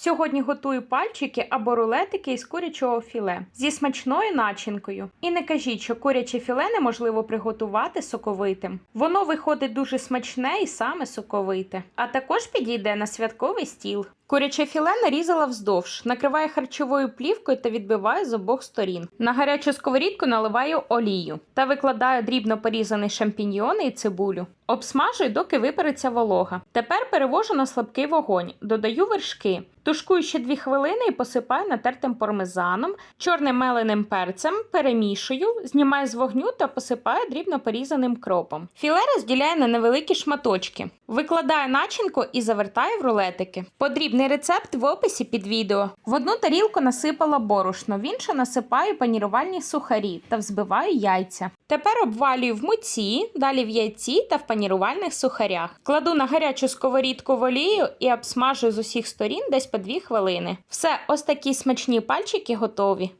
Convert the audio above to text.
Сьогодні готую пальчики або рулетики із курячого філе зі смачною начинкою. І не кажіть, що куряче філе неможливо приготувати соковитим. Воно виходить дуже смачне і саме соковите. А також підійде на святковий стіл. Куряче філе нарізала вздовж, накриваю харчовою плівкою та відбиваю з обох сторін. На гарячу сковорідку наливаю олію та викладаю дрібно порізані шампіньйони і цибулю. Обсмажую, доки випереться волога. Тепер перевожу на слабкий вогонь, додаю вершки. Тушкую ще 2 хвилини і посипаю натертим пармезаном, чорним меленим перцем, перемішую, знімаю з вогню та посипаю дрібно порізаним кропом. Філе розділяю на невеликі шматочки. Викладаю начинку і завертаю в рулетики. Подрібний рецепт в описі під відео. В одну тарілку насипала борошно, в іншу насипаю панірувальні сухарі та взбиваю яйця. Тепер обвалюю в муці, далі в яйці та в панірувальних сухарях. Кладу на гарячу сковорідку в олію і обсмажую з усіх сторін десь по 2 хвилини. Все, ось такі смачні пальчики готові.